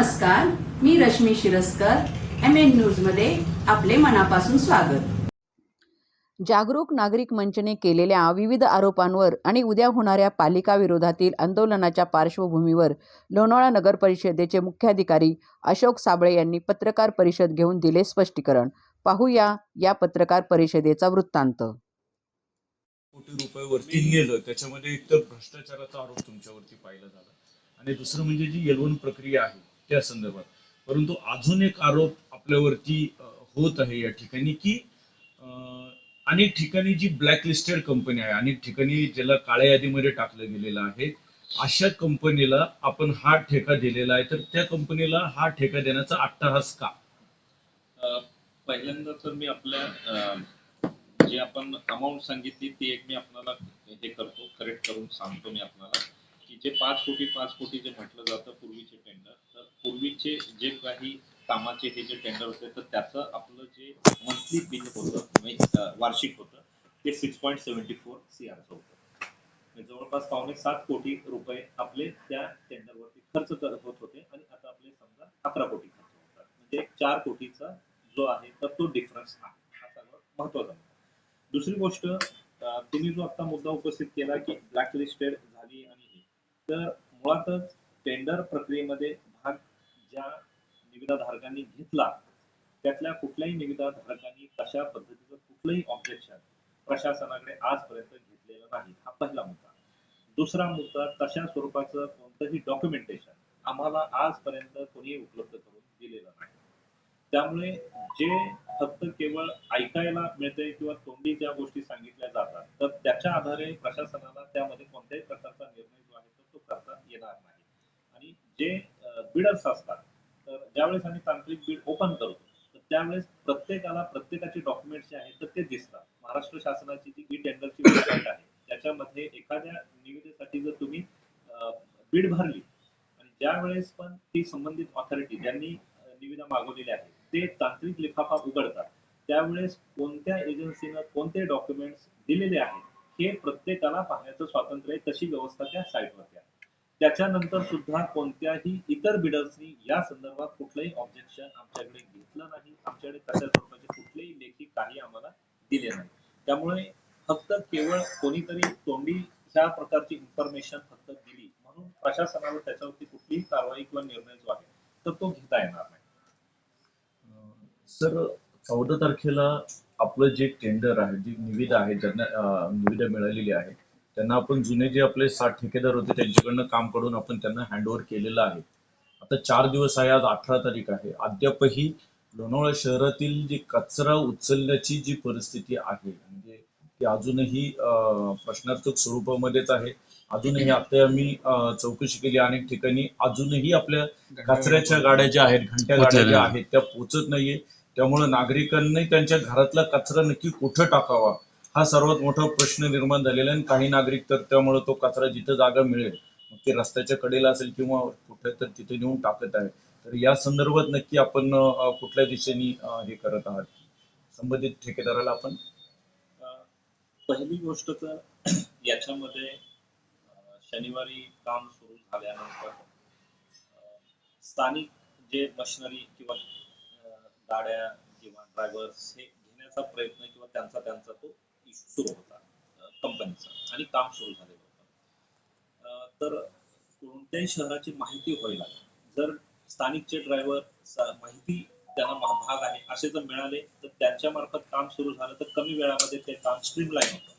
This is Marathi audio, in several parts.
नमस्कार मी रश्मी शिरस्कर एम एन न्यूजमध्ये आपले मनापासून स्वागत. जागरूक नागरिक मंचने केलेल्या विविध आरोपांवर आणि उद्या होणाऱ्या पालिका विरोधातील आंदोलनाच्या पार्श्वभूमीवर लोणावळा नगर परिषदेचे मुख्याधिकारी अशोक साबळे यांनी पत्रकार परिषद घेऊन दिले स्पष्टीकरण. पाहूया या पत्रकार परिषदेचा वृत्तांत. कोटी रुपये वरती गेलं त्याच्यामध्ये एकतर भ्रष्टाचाराचा आरोप तुमच्यावरती पाहिला झाला आणि दुसरं म्हणजे जी एलवन प्रक्रिया आहे त्या संदर्भात. परंतु अजून एक आरोप आपल्यावरती होत आहे या ठिकाणी की अनेक ठिकाणी जी ब्लॅक लिस्टेड कंपनी आहे अनेक ठिकाणी ज्याला काळ्या यादीमध्ये टाकलं गेलेलं आहे अशा कंपनीला आपण हा ठेका दिलेला आहे. तर त्या कंपनीला हा ठेका देण्याचा अट्टहास का? पहिल्यांदा तर मी आपल्या जे आपण अमाऊंट सांगितली ती एक मी आपल्याला हे करतो करेक्ट करून सांगतो मी आपल्याला. की जे पाच कोटी पाच कोटी जे म्हटलं जातं पूर्वीचे टेंडर तर पूर्वीचे जे काही कामाचे हे जे टेंडर होते तर त्याचं आपलं जे मंथली बिल होतं म्हणजे, वार्षिक होतं ते six point seventy four C आरचं होतं. म्हणजे जवळपास पावणे सात कोटी रुपये आपले त्या टेंडरवरती खर्च करत होत होते आणि आता आपले समजा अकरा कोटी खर्च होतात. म्हणजे चार कोटीचा जो आहे तर तो डिफरन्स आहे. हा सर्वात महत्त्वाचा दुसरी गोष्ट अं, तुम्ही जो आता मुद्दा उपस्थित केला की ब्लॅक लिस्टेड झाली आणि तर मुळातच टेंडर प्रक्रियेमध्ये भाग ज्या निविदाधारकांनी घेतला त्यातल्या कुठल्याही निविदाधारकांनी कशा पद्धतीचं कुठलंही ऑब्जेक्शन प्रशासनाकडे आजपर्यंत घेतलेलं नाही. हा पहिला मुद्दा. दुसरा मुद्दा तशा स्वरूपाचं कोणतंही डॉक्युमेंटेशन आम्हाला आजपर्यंत कोणीही उपलब्ध करून दिलेलं नाही. त्यामुळे जे फक्त केवळ ऐकायला मिळते किंवा तोंडी ज्या गोष्टी सांगितल्या जातात तर त्याच्या आधारे प्रशासनाला त्यामध्ये कोणत्याही प्रकारचा निर्णय जो आहे तो करता येणार नाही. आणि जे बिडर्स असतात तर ज्यावेळेस आम्ही तांत्रिक बीड ओपन करतो तर त्यावेळेस प्रत्येकाला प्रत्येकाचे डॉक्युमेंट्स जे आहेत तर ते दिसतात. महाराष्ट्र शासनाची जी ई टेंडरची वेबसाईट आहे त्याच्यामध्ये एखाद्या निविदेसाठी जर तुम्ही बीड भरली आणि ज्यावेळेस पण ती संबंधित ऑथॉरिटी ज्यांनी निविदा मागवलेली आहे ते तांत्रिक लिफाफा उघडतात त्यावेळेस कोणत्या एजन्सीनं कोणते डॉक्युमेंट्स दिलेले आहेत हे प्रत्येकाला पाहण्याचं स्वातंत्र्य आहे तशी व्यवस्था त्या साईटवरती आहे. त्याच्यानंतर सुद्धा कोणत्याही इतर बिडर्सनी या संदर्भात कुठलंही ऑब्जेक्शन आमच्याकडे घेतलं नाही. आमच्याकडे तशा स्वरूपाचे कुठलेही लेखी काही आम्हाला दिले नाही. त्यामुळे फक्त केवळ कोणीतरी तोंडी ह्या प्रकारची इन्फॉर्मेशन फक्त दिली म्हणून प्रशासनाला त्याच्यावरती कुठलीही कारवाई किंवा निर्णय जो आहे तर तो घेता येणार नाही. सर चौदा तारखेला आपलं जे टेंडर आहे जी निविदा आहे ज्यांना निविदा मिळालेली आहे त्यांना आपण जुने जे आपले सात ठेकेदार होते त्यांच्याकडनं काम काढून आपण त्यांना हँडओव्हर केलेलं आहे. आता चार दिवस आहे आज अठरा तारीख आहे. अद्यापही लोणावळा शहरातील जी कचरा उचलण्याची जी परिस्थिती आहे म्हणजे ती अजूनही प्रश्नार्थक स्वरूपामध्येच आहे. अजूनही आता आम्ही चौकशी केली अनेक ठिकाणी अजूनही आपल्या कचऱ्याच्या गाड्या ज्या आहेत घंट्या गाड्या ज्या आहेत त्या पोचत नाहीये. त्यामुळे नागरिकांनी त्यांच्या घरातला कचरा नक्की कुठं टाकावा? हा सर्वात मोठा प्रश्न निर्माण झालेला आहे आणि काही नागरिक तर त्यामुळे तो कचरा जिथं जागा मिळेल मग ते रस्त्याच्या कडेला असेल किंवा कुठे तर तिथे नेऊन टाकत आहे. तर या संदर्भात नक्की आपण कुठल्या दिशेने हे करत आहात? संबंधित ठेकेदाराला आपण? पहिली गोष्ट तर याच्यामध्ये शनिवारी काम सुरू झाल्यानंतर स्थानिक जे मशिनरी किंवा गाड्या किंवा ड्रायव्हर्स हे घेण्याचा प्रयत्न किंवा त्यांचा त्यांचा तो इशू सुरू होता कंपनीचा आणि काम सुरू झालेलं होतं. तर कोणत्याही शहराची माहिती व्हायला जर स्थानिकचे ड्रायव्हर माहिती त्यांना भाग आहे असे जर मिळाले तर त्यांच्या मार्फत काम सुरू झालं तर कमी वेळामध्ये ते काम स्ट्रीमलाईन होतं.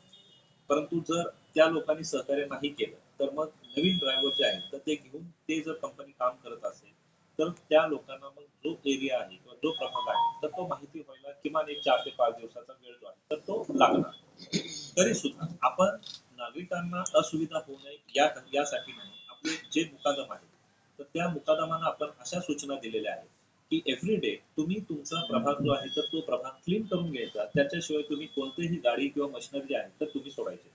परंतु जर त्या लोकांनी सहकार्य नाही केलं तर मग नवीन ड्रायव्हर जे आहेत तर ते घेऊन ते जर कंपनी काम करत असेल तर त्या लोकांना मग जो एरिया आहे किंवा जो प्रभाग आहे तर तो माहिती व्हायला किमान एक चार ते पाच दिवसाचा वेळ जो आहे तर तो लागणार. तरी सुद्धा आपण नागरिकांना असुविधा होऊ नये या यासाठी नाही. आपले जे मुकादम आहे तर त्या मुकादमांना आपण अशा सूचना दिलेल्या आहेत की एव्हरी डे तुम्ही तुमचा प्रभाग जो आहे तर तो प्रभाग क्लीन करून घ्यायचा. त्याच्याशिवाय तुम्ही कोणतेही गाडी किंवा मशिनरी आहे तर तुम्ही सोडायचे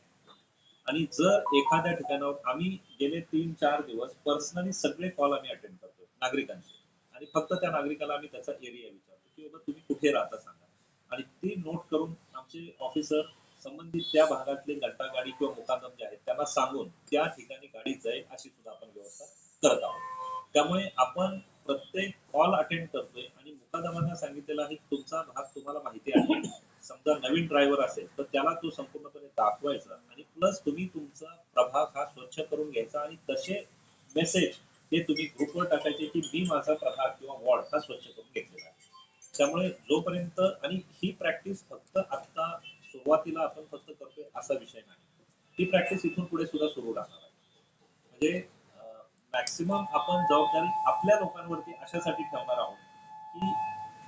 आणि जर एखाद्या ठिकाणावर आम्ही गेले तीन चार दिवस पर्सनली सगळे कॉल आम्ही अटेंड करतो नागरिकांचे आणि फक्त त्या नागरिकाला आम्ही त्याचा एरिया विचारतो की बाबा तुम्ही कुठे राहता सांगा. आणि ती नोट करून आमचे ऑफिसर संबंधित त्या भागातले घंटा गाडी किंवा मुकादम जे आहेत त्यांना सांगून त्या ठिकाणी गाडी जाईल अशी सुद्धा आपण व्यवस्था करत आहोत. त्यामुळे आपण प्रत्येक कॉल अटेंड करतोय आणि मुकादमांना सांगितलेलं आहे की तुमचा भाग तुम्हाला माहिती आहे. समजा नवीन ड्रायव्हर असेल तर त्याला तो संपूर्णपणे दाखवायचा आणि प्लस तुम्ही तुमचा प्रभाग हा स्वच्छ करून घ्यायचा आणि तसे मेसेज हे तुम्ही ग्रुपवर टाकायचे की मी माझा प्रभाग किंवा वॉर्ड हा स्वच्छ करून घेतलेला आहे. त्यामुळे जोपर्यंत आणि ही प्रॅक्टिस फक्त आता सुरुवातीला आपण फक्त करतोय असा विषय नाही. ती प्रॅक्टिस इथून पुढे सुद्धा सुरू राहणार आहे. म्हणजे मॅक्सिमम आपण जबाबदारी आपल्या लोकांवरती अशासाठी ठेवणार आहोत की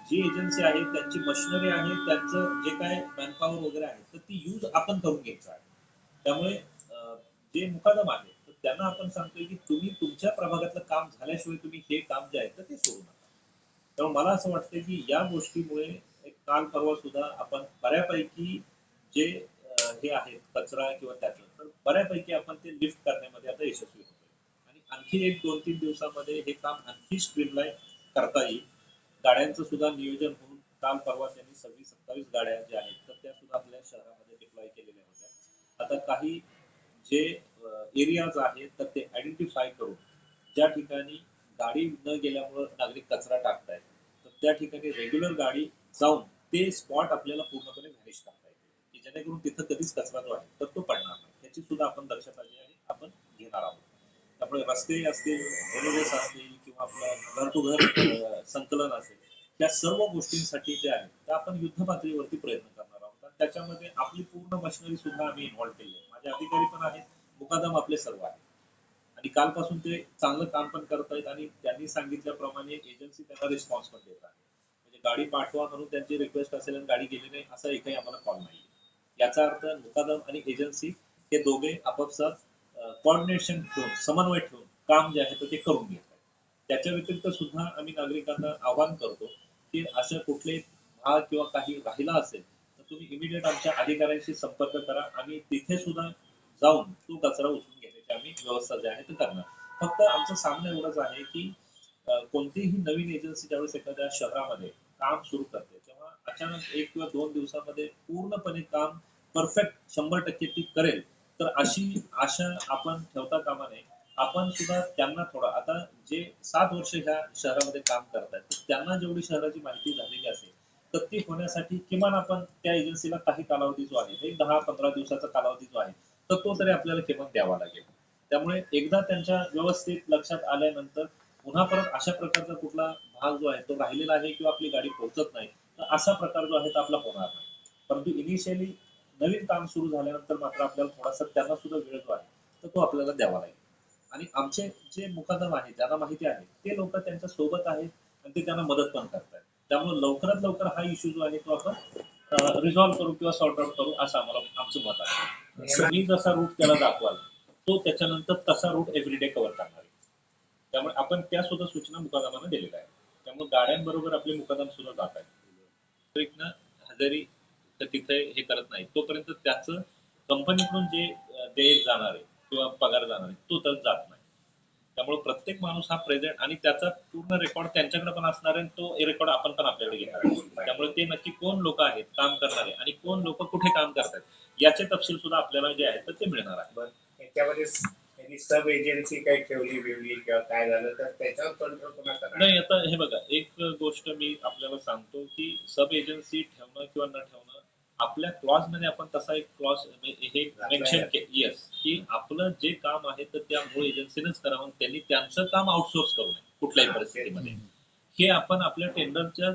जी एजन्सी आहे त्यांची मशिनरी आहे त्यांचं जे काय मॅनपॉवर वगैरे आहे तर ती यूज आपण करून घ्यायचं आहे. त्यामुळे जे मुकादम आहे तर त्यांना आपण सांगतोय की तुम्ही तुमच्या प्रभागातलं काम झाल्याशिवाय तुम्ही हे काम जे आहे तर ते सोडू नका. त्यामुळे मला असं वाटतं की या गोष्टीमुळे एक काल परवा सुद्धा आपण बऱ्यापैकी जे हे आहेत कचरा किंवा त्यातलं तर बऱ्यापैकी आपण ते लिफ्ट करण्यामध्ये आता यशस्वी होतोय. आणि आणखी एक दोन तीन दिवसामध्ये हे काम आणखी स्ट्रीमलाईन करता येईल. गाड्यांचं सुद्धा नियोजन होऊन काल परवा त्यांनी सव्वीस सत्तावीस गाड्या ज्या आहेत तर त्या सुद्धा आपल्या शहरामध्ये डिप्लॉय केलेल्या होत्या. आता काही जे एरियाज आहेत तर ते आयडेंटिफाय करून ज्या ठिकाणी गाडी न गेल्यामुळं नागरिक कचरा टाकतायत तर त्या ठिकाणी रेग्युलर गाडी जाऊन ते स्पॉट आपल्याला पूर्णपणे मॅनेज करतात जेणेकरून तिथं कधीच कचरा जो आहे तर तो पडणार नाही. याची सुद्धा आपण दक्षता जी आहे आपण घेणार आहोत. त्यामुळे रस्ते असतील रेल्वेज असतील किंवा आपलं घर टू घर संकलन असेल त्या सर्व गोष्टींसाठी जे आहे त्या आपण युद्ध पातळीवरती प्रयत्न करणार आहोत. आणि त्याच्यामध्ये आपली पूर्ण मशिनरी सुद्धा आम्ही इन्व्हॉल्व्ह केली आहे. माझे अधिकारी पण आहेत मुकादम आपले सर्व आहेत. आणि कालपासून ते चांगलं काम पण करत आहेत आणि त्यांनी सांगितल्याप्रमाणे एजन्सी त्यांना रिस्पॉन्स पण देत आहे. म्हणजे गाडी पाठवा म्हणून त्यांची रिक्वेस्ट असेल आणि गाडी गेली नाही असा एकही आम्हाला कॉल नाही याचा अर्थ मुकादम आणि एजन्सी हे दोघे आपापसात कॉर्डिनेशन ठेवून समन्वय ठेवून काम जे आहे ते करून घेत आहेत. त्याच्या व्यतिरिक्त सुद्धा आम्ही नागरिकांना आवाहन करतो की असं कुठले भाग किंवा काही राहिला असेल तर तुम्ही इमिडिएट आमच्या अधिकाऱ्यांशी संपर्क करा. आणि तिथे सुद्धा जाऊन तो कचरा उचलून घेण्याची आम्ही व्यवस्था जी आहे ते करणार. फक्त आमचं सामनं एवढंच आहे की कोणतीही नवीन एजन्सी ज्यावेळेस एखाद्या शहरामध्ये काम सुरू करते तेव्हा अचानक एक किंवा दोन दिवसामध्ये पूर्णपणे काम परफेक्ट शंभर टक्के ती करेल. तर अशी आशा आपण ठेवता कामा नये. आपण सुद्धा त्यांना थोडा आता जे सात वर्ष ह्या शहरामध्ये काम करतात त्यांना जेवढी शहराची माहिती झालेली असेल तर ती होण्यासाठी किमान आपण त्या एजन्सीला काही कालावधी जो आहे एक दहा पंधरा दिवसाचा कालावधी जो आहे तर तो तरी आपल्याला किमान द्यावा लागेल. त्यामुळे एकदा त्यांच्या व्यवस्थित लक्षात आल्यानंतर पुन्हा परत अशा प्रकारचा कुठला भाग जो आहे तो राहिलेला आहे किंवा आपली गाडी पोहोचत नाही तर असा प्रकार जो आहे तो आपला होणार नाही. परंतु इनिशियली नवीन काम सुरू झाल्यानंतर मात्र आपल्याला थोडासा त्यांना सुद्धा वेळ जो आहे तर तो आपल्याला द्यावा लागेल. आणि आमचे जे मुकादम आहेत ज्यांना माहिती आहे ते लोक त्यांच्यासोबत आहेत आणि ते त्यांना मदत पण करतात त्यामुळे लवकरात लवकर हा इश्यू जो आहे तो आपण रिझॉल्व्ह करू किंवा सॉर्ट आउट करू असं आम्हाला आमचं मत आहे. मी जसा रूट त्याला दाखवाल तो त्याच्यानंतर तसा रूट एव्हरीडे कव्हर करणार आहे. त्यामुळे आपण त्या सुद्धा सूचना मुकादमांना दिलेल्या आहेत. त्यामुळे गाड्यांबरोबर आपले मुकादम सुद्धा जात आहेत. हजेरी तर तिथे हे करत नाही. तोपर्यंत त्याचं कंपनीकडून जे देयक जाणार आहे किंवा पगार जाणार आहे तो तर जात नाही. त्यामुळे प्रत्येक माणूस हा प्रेझेंट आणि त्याचा पूर्ण रेकॉर्ड त्यांच्याकडे पण असणार आहे तो रेकॉर्ड आपण पण आपल्याकडे घेणार आहे. त्यामुळे ते नक्की कोण लोक आहेत काम करणारे आणि कोण लोक कुठे काम करतात याचे तपशील सुद्धा आपल्याला जे आहेत तर ते मिळणार आहे. त्यामध्ये त्यांनी सब एजन्सी काही ठेवली बिवली किंवा काय झालं तर त्याच्यावर कंट्रोल नाही आता हे बघा एक गोष्ट मी आपल्याला सांगतो की सब एजन्सी ठेवणं किंवा न ठेवणं आपल्या क्लॉजमध्ये आपण तसा एक क्लॉज हे मेन्शन येस की आपलं जे काम आहे तर त्या मूळ एजन्सीनेच करावं त्यांनी त्यांचं काम आउटसोर्स करू नये कुठल्याही परिस्थितीमध्ये. हे आपण आपल्या टेंडरच्या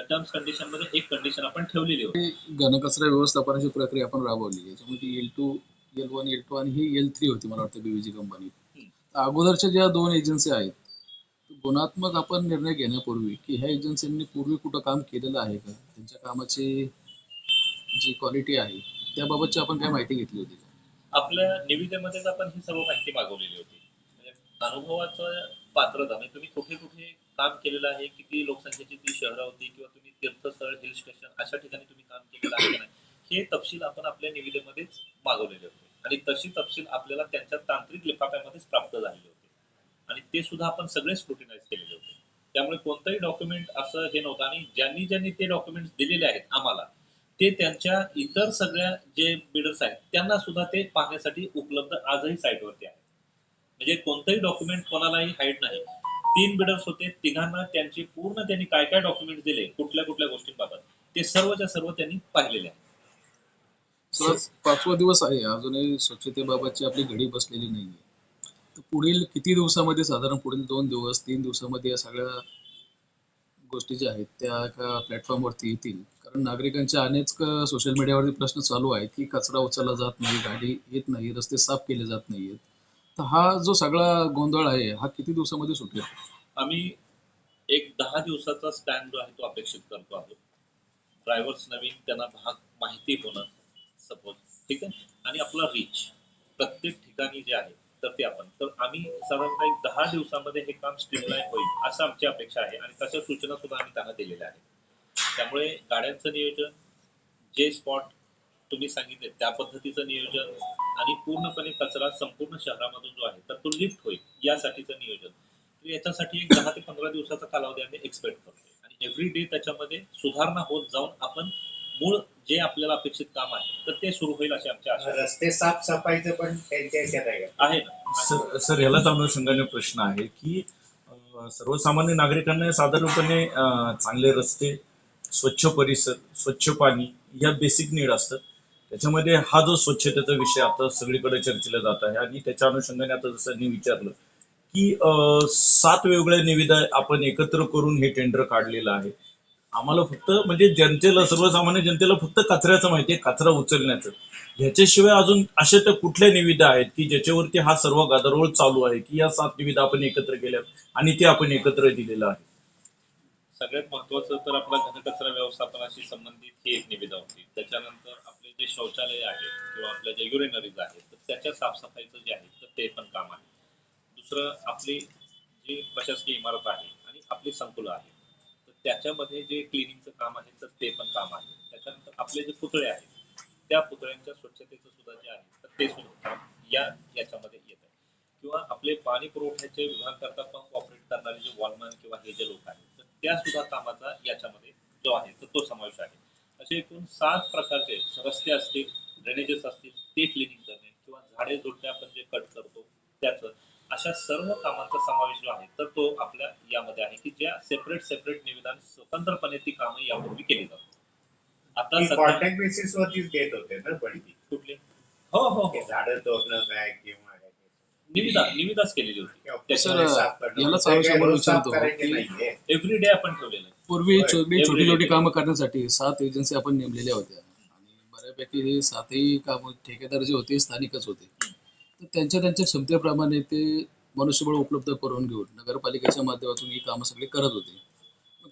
टर्म्स कंडिशनमध्ये एक कंडिशन आपण ठेवलेली होती. घनकचरा व्यवस्थापनाची प्रक्रिया आपण राबवली याच्यामध्ये ती L two L one L two आणि ही एल थ्री होती मला वाटतं बीवीजी कंपनी अगोदरच्या ज्या दोन एजन्सी आहेत गुणात्मक आपण निर्णय घेण्यापूर्वी की ह्या एजन्सींनी पूर्वी कुठं काम केलेलं आहे का? त्यांच्या कामाची जी क्वालिटी आहे त्याबाबतची आपण काय माहिती घेतली होती आपल्या निविदेमध्येच आपण ही सर्व माहिती मागवलेली होती. म्हणजे अनुभवाचं पात्रता म्हणजे तुम्ही कुठे कुठे काम केलेलं आहे किती लोकसंख्येची ती शहरं होती किंवा तुम्ही तीर्थस्थळ हिल स्टेशन अशा ठिकाणी तुम्ही काम केलेलं आहे हे तपशील आपण आपल्या निविदेमध्येच मागवलेले होते. आणि तशी तपशील आपल्याला त्यांच्या तांत्रिक लिफाफ्यामध्येच प्राप्त झालेले होते. आणि ते सुद्धा आपण सगळे स्क्रुटिनाइज केलेले होते. त्यामुळे कोणतंही डॉक्युमेंट असं हे नव्हतं. आणि ज्यांनी ज्यांनी ते डॉक्युमेंट दिलेले आहेत आम्हाला ते त्यांच्या इतर सगळ्या जे बिडर्स आहेत त्यांना सुद्धा ते पाहण्यासाठी उपलब्ध आजही साईटवरती आहे म्हणजे कोणतंही डॉक्युमेंट कोणालाही हाईड नाही. तीन बिडर्स होते. तिघांना त्यांचे पूर्ण त्यांनी काय काय डॉक्युमेंट दिले कुठल्या कुठल्या गोष्टींबाबत ते सर्वच्या सर्व त्यांनी पाहिलेले आहे सर पाचवा दिवस आहे. अजूनही स्वच्छतेबाबतची आपली घडी बसलेली नाहीये. पुढील किती दिवसामध्ये साधारण पुढील दोन दिवस तीन दिवसामध्ये या सगळ्या गोष्टी ज्या आहेत त्या एका प्लॅटफॉर्मवरती येतील. कारण नागरिकांचे अनेक सोशल मीडियावरती प्रश्न चालू आहेत की कचरा उचलला जात नाही गाडी येत नाही रस्ते साफ केले जात नाहीयेत. तर हा जो सगळा गोंधळ आहे हा किती दिवसामध्ये सुटेल? आम्ही एक दहा दिवसाचा स्टँड जो आहे तो अपेक्षित करतो आहोत. ड्रायव्हर्स नवीन त्यांना भाग माहिती होणं. सपोज ठीक आहे? आणि आपला रीच प्रत्येक ठिकाणी जे आहे तर ते आपण. तर आम्ही साधारणतः एक दहा दिवसामध्ये हे काम स्ट्रीमलाईन होईल असं आमची अपेक्षा आहे आणि तशा सूचना सुद्धा आम्ही त्यांना दिलेल्या आहेत. त्यामुळे गाड्यांचं नियोजन जे स्पॉट तुम्ही सांगितले त्या पद्धतीचं नियोजन आणि पूर्णपणे कचरा संपूर्ण शहरामधून जो आहे तर तो लिफ्ट होईल यासाठीचं नियोजन. तर याच्यासाठी एक दहा ते पंधरा दिवसाचा कालावधी आम्ही एक्सपेक्ट करतोय. आणि एव्हरी डे त्याच्यामध्ये सुधारणा होत जाऊन आपण मूळ जे आपल्याला अपेक्षित काम आहे तर ते सुरू होईल अशी आमची आशा. रस्ते साफसफाईचं पण त्यांच्या ह्याच्यात आहे का? आहे ना सर सर यालाच अनुषंगाने प्रश्न आहे की अं, सर्वसामान्य नागरिकांना साधारणपणे अं, चांगले रस्ते स्वच्छ परिसर स्वच्छ पाणी या बेसिक नीड असतात त्याच्यामध्ये हा जो स्वच्छतेचा विषय आता सगळीकडे चर्चेला जात आहे आणि त्याच्या अनुषंगाने आता जसं मी विचारलं की अं, सात वेगवेगळ्या निविदा आपण एकत्र करून हे टेंडर काढलेलं आहे आम्हाला फक्त म्हणजे जनतेला सर्वसामान्य जनतेला फक्त कचऱ्याचं माहिती आहे कचरा उचलण्याचं. ह्याच्याशिवाय अजून अशा त्या कुठल्या निविदा आहेत की ज्याच्यावरती हा सर्व गदारोळ चालू आहे की या सात निविदा आपण एकत्र केल्या आणि ते आपण एकत्र दिलेलं आहे? सगळ्यात महत्वाचं तर आपला घनकचरा व्यवस्थापनाशी संबंधित ही एक निविदा होती. त्याच्यानंतर आपले जे शौचालय आहेत किंवा आपल्या जे युरेनरीज आहेत तर त्याच्या साफसफाईचं जे आहे तर ते पण काम आहे. दुसरं आपली जी प्रशासकीय इमारत आहे आणि आपली संकुलं आहे त्याच्यामध्ये जे क्लिनिंगचं काम आहे तर ते पण काम आहे. त्याच्यानंतर आपले जे पुतळे आहेत त्या पुतळ्यांच्या स्वच्छतेचं सुद्धा जे आहे तर ते सुद्धा काम या याच्यामध्ये येत आहे. किंवा आपले पाणी पुरवठ्याचे विभाग करता पंप ऑपरेट करणारे जे वॉलमॅन किंवा हे जे लोक आहेत तर त्या सुद्धा कामाचा याच्यामध्ये जो आहे तर तो समावेश आहे. असे एकूण सात प्रकारचे रस्ते असतील ड्रेनेजेस असतील ते क्लिनिंग करणे किंवा झाडे झुडपे आपण जे कट करतो त्याचं अशा सर्व कामांचा समावेश जो आहे तर तो आपल्या यामध्ये आहे की ज्या सेपरेट सेपरेट निविधान स्वतंत्रपणे ती कामं यापूर्वी केली जातात आता कॉन्टॅक्ट बेसिस वरतीच देत होते ना पण ती कुठली हो हो हो झाडं तोडणं काय किंवा निविदा निविदाच केलेली होती. याला विचारतो. एव्हरी डे आपण ठेवलेलं पूर्वी. छोटी. छोटी कामं करण्यासाठी सात एजन्सी आपण नेमलेल्या होत्या आणि बऱ्यापैकी हे सातही कामं ठेकेदार जे होते स्थानिकच होते तर त्यांच्या त्यांच्या क्षमतेप्रमाणे ते मनुष्यबळ उपलब्ध करून घेऊन नगरपालिकेच्या माध्यमातून ही कामं सगळी करत होते.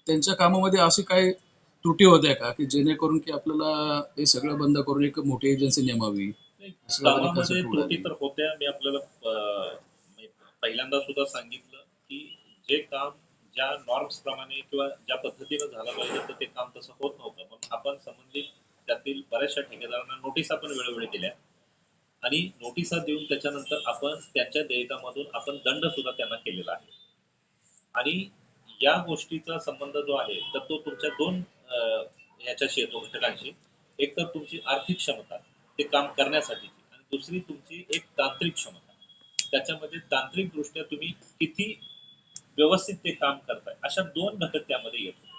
त्यांच्या कामामध्ये अशी काय त्रुटी होत्या का? की जेणेकरून की आपल्याला हे सगळं बंद करून एक मोठी एजन्सी नेमावी? कामामध्ये त्रुटी. तर होत्या. मी आपल्याला पहिल्यांदा सुद्धा सांगितलं की जे काम ज्या नॉर्म्स प्रमाणे किंवा ज्या पद्धतीनं झालं पाहिजे तर ते काम तसं होत नव्हतं. म्हणून आपण संबंधित त्यातील बऱ्याचशा ठेकेदारांना नोटिसा पण वेळोवेळी दिल्या. आणि नोटिसा देऊन त्याच्यानंतर आपण त्यांच्या देयकामधून आपण दंड सुद्धा त्यांना केलेला आहे. आणि या गोष्टीचा संबंध जो आहे तर तो तुमच्या दोन ह्याच्याशी येतो घटकांशी. एक तर तुमची आर्थिक क्षमता ते काम करण्यासाठीची. आणि दुसरी तुमची एक तांत्रिक क्षमता. त्याच्यामध्ये तांत्रिक दृष्ट्या तुम्ही किती व्यवस्थित ते काम करताय अशा दोन घटक त्यामध्ये येत होते.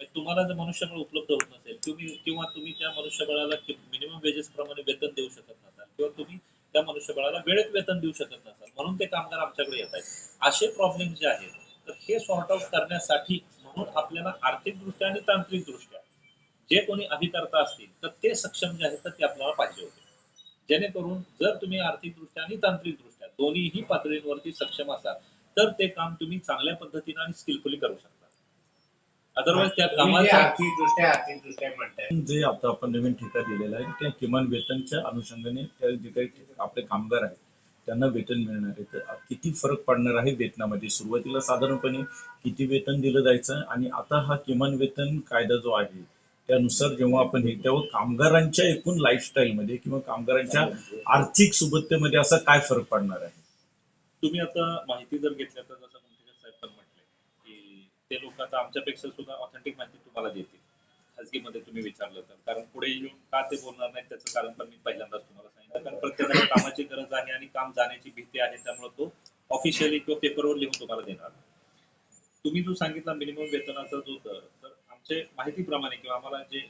म्हणजे तुम्हाला जर मनुष्यबळ उपलब्ध होत नसेल तुम्ही किंवा तुम्ही त्या मनुष्यबळाला मिनिमम वेजेस प्रमाणे वेतन देऊ शकत नसाल किंवा तुम्ही त्या मनुष्यबळाला वेळेत वेतन देऊ शकत नसाल. म्हणून ते कामगार आमच्याकडे येत आहेत. असे प्रॉब्लेम जे आहेत तर हे सॉर्ट आउट करण्यासाठी म्हणून आपल्याला आर्थिकदृष्ट्या आणि तांत्रिकदृष्ट्या जे कोणी अभिकर्ता असतील तर ते सक्षम जे आहेत तर ते आपल्याला पाहिजे होते. जेणेकरून जर तुम्ही आर्थिकदृष्ट्या आणि तांत्रिकदृष्ट्या दोन्हीही पातळींवरती सक्षम असाल तर ते काम तुम्ही चांगल्या पद्धतीने आणि स्किलफुली करू शकता. अदरवाईज त्या तुम्ही जे कामाचा आर्थिकदृष्ट्या आर्थिकदृष्ट्या म्हणताय. जे आता आपण नवीन ठेका दिलेला आहे त्या किमान वेतनच्या अनुषंगाने त्या जे काही आपले कामगार आहेत त्यांना वेतन मिळणार आहे. तर किती फरक पडणार आहे वेतनामध्ये? सुरुवातीला साधारणपणे किती वेतन दिलं जायचं? आणि आता हा किमान वेतन कायदा जो आहे त्यानुसार जेव्हा आपण हे तेव्हा कामगारांच्या एकूण लाईफस्टाईलमध्ये किंवा कामगारांच्या आर्थिक सुबत्तेमध्ये असा काय फरक पडणार आहे? तुम्ही आता माहिती जर घेतल्या तर जसं मुंठेकर साहेब पण म्हटले की ते लोक आता आमच्यापेक्षा सुद्धा ऑथेंटिक माहिती तुम्हाला देतील. खाजगीमध्ये तुम्ही विचारलं तर. कारण पुढे येऊन का ते बोलणार नाही त्याचं कारण पण मी पहिल्यांदाच तुम्हाला सांगितलं. कारण प्रत्येकाला कामाची गरज आहे आणि काम जाण्याची भीती आहे त्यामुळे तो ऑफिशियली किंवा पेपरवर लिहून तुम्हाला देणार. तुम्ही जो सांगितला मिनिमम वेतनाचा जो दर तर आमच्या माहितीप्रमाणे किंवा आम्हाला जे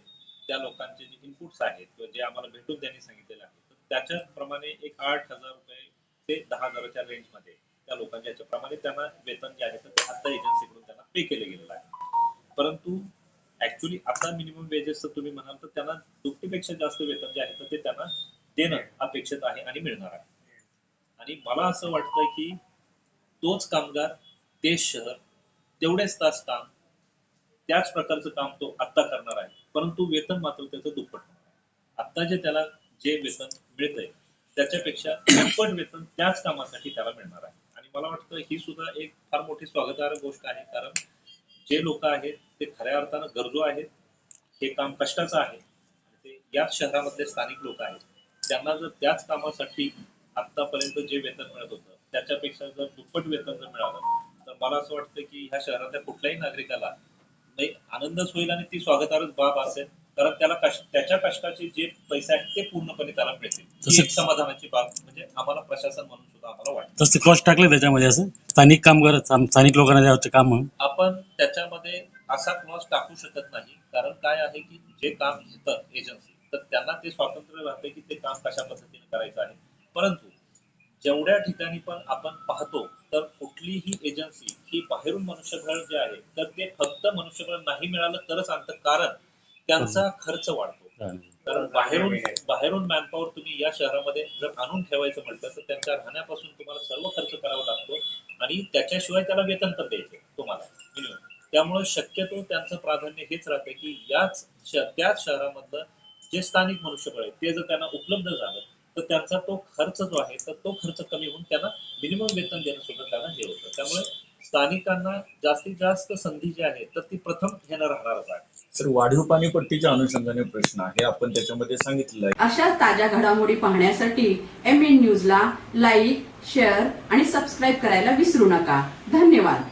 त्या लोकांचे जे इनपुट्स आहेत किंवा जे आम्हाला भेटून त्यांनी सांगितलेले आहेत तर त्याच्याप्रमाणे एक आठ हजार रुपये ते दहा हजाराच्या रेंजमध्ये त्या लोकांच्या याच्याप्रमाणे त्यांना वेतन जे आहे तर ते आता एजन्सी पे केलं गेलेलं आहे. परंतु ऍक्च्युली आता मिनिमम वेजेस तुम्ही म्हणाल तर त्यांना दुपटीपेक्षा जास्त वेतन जे आहे तर ते त्यांना देणं अपेक्षित आहे आणि मिळणार आहे. आणि मला असं वाटतं की तोच कामगार तेच शहर तेवढेच तास काम त्याच प्रकारचं काम तो आत्ता करणार आहे. परंतु वेतन मात्र त्याचं दुप्पट आत्ता जे त्याला जे वेतन मिळतंय त्याच्यापेक्षा दुप्पट वेतन त्याच कामासाठी त्याला मिळणार आहे. आणि मला वाटतं ही सुद्धा एक फार मोठी स्वागतार्ह गोष्ट आहे कारण जे लोक आहेत ते खऱ्या अर्थानं गरजू आहेत हे काम कष्टाचं आहे. ते याच शहरामधले स्थानिक लोक आहेत. त्यांना जर त्याच कामासाठी आतापर्यंत जे वेतन मिळत होतं त्याच्यापेक्षा जर दुप्पट वेतन जर मिळालं तर मला असं वाटतं की ह्या शहरातल्या कुठल्याही नागरिकाला नाही आनंदच होईल आणि ती स्वागतार्हच बाब असेल. कारण त्याला कष्ट त्याच्या कष्टाचे जे पैसे आहेत ते पूर्णपणे त्याला मिळतील. ही एक समाधानाची बाब म्हणजे आम्हाला प्रशासन म्हणून सुद्धा आम्हाला वाटतं. तसं क्लॉज टाकले त्याच्यामध्ये असं. स्थानिक कामगार स्थान- स्थानिक लोकांना द्यावं काम म्हणून. आपण त्याच्यामध्ये असा क्लॉज टाकू शकत नाही. कारण काय आहे की जे काम घेतं एजन्सी तर त्यांना ते स्वातंत्र्य राहते की ते काम कशा पद्धतीने करायचं आहे. परंतु जेवढ्या ठिकाणी पण आपण पाहतो तर कुठलीही एजन्सी ही बाहेरून मनुष्यबळ जे आहे तर ते फक्त मनुष्यबळ नाही मिळालं तरच आणतं. कारण त्यांचा खर्च वाढतो. कारण बाहेरून बाहेरून मॅनपॉवर तुम्ही या शहरामध्ये जर आणून ठेवायचं म्हटलं तर त्यांच्या राहण्यापासून तुम्हाला सर्व खर्च करावा लागतो आणि त्याच्याशिवाय त्याला वेतन तर द्यायचे तुम्हाला. मिनिमम. त्यामुळे शक्यतो त्यांचं प्राधान्य हेच राहतं की याच त्याच शहरामधलं जे स्थानिक मनुष्यबळ आहे ते जर त्यांना उपलब्ध झालं तर त्यांचा तो खर्च जो आहे तर तो खर्च कमी होऊन त्यांना मिनिमम वेतन देणं सुद्धा त्यांना हे होतं. त्यामुळे स्थानिकांना जास्तीत जास्त संधी जी आहे तर ती प्रथम घेणं राहणारच आहे. तर वाढीव पाणी पट्टीच्या अनुषंगाने प्रश्न आहे. आपण त्याच्यामध्ये सांगितलं आहे. अशा ताज्या घडामोडी पाहण्यासाठी एम एन न्यूजला लाईक शेअर आणि सबस्क्राईब करायला विसरू नका. धन्यवाद.